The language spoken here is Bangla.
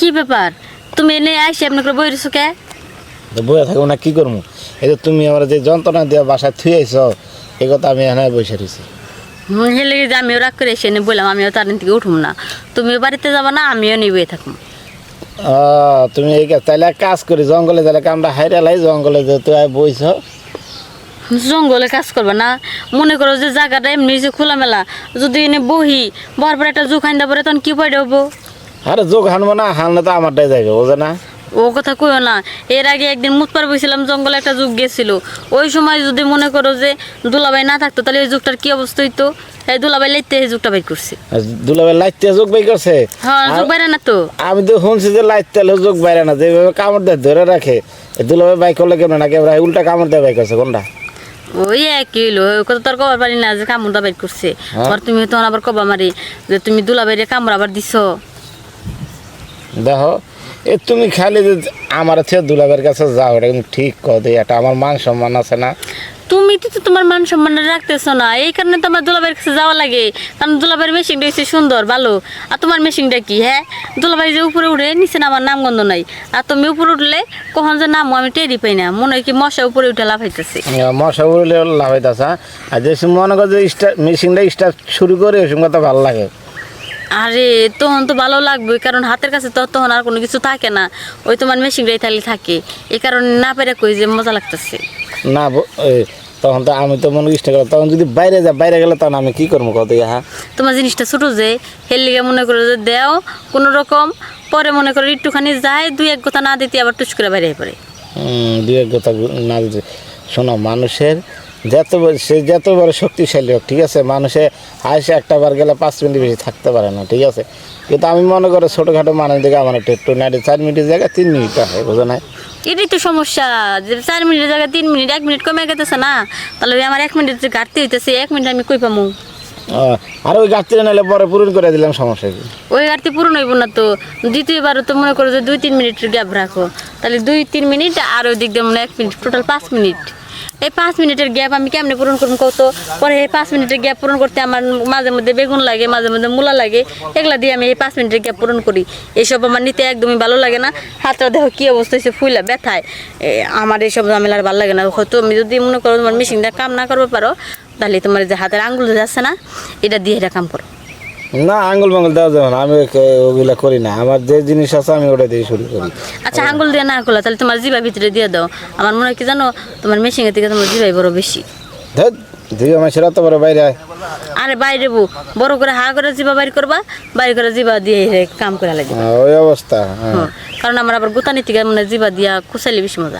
কি ব্যাপার? তুমি এনে আইসি আপনার বই রয়েছো কে? তো বইয়া থাকব না কি করব? এই যে তুমি আমার যে যন্ত্রণা দিয়ে বাসায় থুয়ে আইছ এই কথা আমি এখানে বসে রয়েছি হেলে যে আমিও রাগ করে এসে এনে বললাম আমিও তার থেকে উঠুম না। তুমিও বাড়িতে যাবা না আমিও নিবে আহ, তুমি এই কাজ- তাহলে কাজ করি জঙ্গলে তাহলে আমরা হাইরে লাই জঙ্গলে যে তুই বইছ। জঙ্গলে কাজ করবে না? মনে করো যে জায়গাটা এমনি যে খোলামেলা যদি এনে বহি বর পর একটা জোখাইন দা পরে তখন কি পড়ে হব? আরে যোগ হানবো না হানলে তো আমারটাই যাইবে বোঝে না? ও কথা কইও না এর আগে একদিন মুতপার বইছিলাম জঙ্গলে একটা যুগ গেছিল। ওই সময় যদি মনে করো যে দুলাভাই না থাকতো তাহলে এই যুগটার কি অবস্থা হইতো? এই দুলাভাই লাইতে এই যুগটা বের করছে। দুলাভাই লাইতে যোগ বাই করছে? হ্যাঁ যুগ বাইরে না তো। আমি তো শুনছি যে লাইট তেলে যোগ বাইরে না যেভাবে কামড় দেয় ধরে রাখে। এই দুলাভাই বাইক করলে কেমন না কেমন উল্টা কামড় দেয় বাইক করছে কোনটা? ওই একই ওই কথা তোর কবার পারি না যে কামড় দাবাই করছে। আর তুমি তখন আবার কবা মারি যে তুমি দুলাভাইরে কামড় আবার দিছো। দেখো এ তুমি খালি যে আমার থেকে দুলাভাইয়ের কাছে যাও এটা কিন্তু ঠিক কর এটা আমার মান সম্মান আছে না। তুমি তো তোমার মান সম্মান রাখতেছো না এই কারণে তো আমার কাছে যাওয়া লাগে কারণ দুলাভাইয়ের মেশিনটা হচ্ছে সুন্দর ভালো। আর তোমার মেশিনটা কি হ্যাঁ? দুলাভাই যে উপরে উঠে নিচে না আমার নামগন্ধ নাই। আর তুমি উপরে উঠলে কখন যে নামো আমি টেরি পাই না। মনে হয় কি মশা উপরে উঠে লাফাইতেছে মশা উড়লে লাভ হইতাছে আর যে মনে করো যে মেশিনটা স্টার্ট শুরু করে ওই সময় কথা ভালো লাগে। আরে তখন তো ভালো লাগবে কারণ হাতের কাছে তো তখন আর কোনো কিছু থাকে না। ওই তোমার মেশিনটাই তাহলে থাকে। এই কারণে না পেরে কই যে মজা লাগতেছে। না তখন তো আমি তো মনে ইষ্ট করলাম তখন যদি বাইরে যা বাইরে গেলে তখন আমি কি করব কত হ্যাঁ? তোমার জিনিসটা ছোটো যে হের লিগে মনে করো যে দেও কোনো রকম পরে মনে করো একটুখানি যায় দুই এক কথা না দিতে আবার টুস করে বাইরে পড়ে। দুই এক কথা না দিতে। শোনো মানুষের যত সে যত বড় শক্তিশালী হোক ঠিক আছে? মানুষে আইসে একটা বার গেলে পাঁচ মিনিট বেশি থাকতে পারে না ঠিক আছে? কিন্তু আমি মনে করো ছোটোখাটো মানুষ দিকে আমার একটু একটু নাইটে চার মিনিটের জায়গায় তিন মিনিট হয় বোঝো না এটাই তো সমস্যা। যে চার মিনিটের জায়গায় তিন মিনিট এক মিনিট কমে গেতেছে না। তাহলে ওই আমার এক মিনিট যে ঘাটতি হইতেছে এক মিনিট আমি কই পামু? আর ওই গাছটা নাহলে পরে পূরণ করে দিলাম সমস্যা কি? ওই ঘাটতি পূরণ হইব না তো। দ্বিতীয়বারও তো মনে করো যে দুই তিন মিনিটের গ্যাপ রাখো। তাহলে দুই তিন মিনিট আর ওই দিক দিয়ে মনে এক মিনিট টোটাল পাঁচ মিনিট। এই পাঁচ মিনিটের গ্যাপ আমি কেমনে পূরণ করব কত পরে এই পাঁচ মিনিটের গ্যাপ পূরণ করতে আমার মাঝে মধ্যে বেগুন লাগে, মাঝে মধ্যে মূলা লাগে। এগুলা দিয়ে আমি এই পাঁচ মিনিটের গ্যাপ পূরণ করি। এইসব আমার নিতে একদমই ভালো লাগে না। হাতটা দেখো কী অবস্থা হয়েছে, ফুইলা ব্যথায়। আমার এইসব আর ভালো লাগে না। হয়তো আমি যদি মনে করো তোমার মেশিনটা কাম না করতে পারো, তাহলে তোমার যে হাতের আঙ্গুল যাচ্ছে না, এটা দিয়ে এটা কাম করো। না আঙ্গুল মাঙ্গুল দেওয়া যাবে না আমি ওগুলা করি না। আমার যে জিনিস আছে আমি ওটা দিয়ে শুরু করি। আচ্ছা আঙ্গুল দিয়ে না খোলা তাহলে তোমার জিবা ভিতরে দিয়ে দাও। আমার মনে হয় কি জানো তোমার মেশিনের থেকে তোমার জিবাই বড় বেশি। ধর দুই মাসের অত বড় বাইরে। আরে বাইরে বউ বড় করে হা করে জিবা বাইর করবা বাইর করে জিবা দিয়ে কাম করে লাগবে ওই অবস্থা হ্যাঁ। কারণ আমার আবার গোতানি থেকে মানে জিবা দিয়া কুচাইলে বেশি মজা।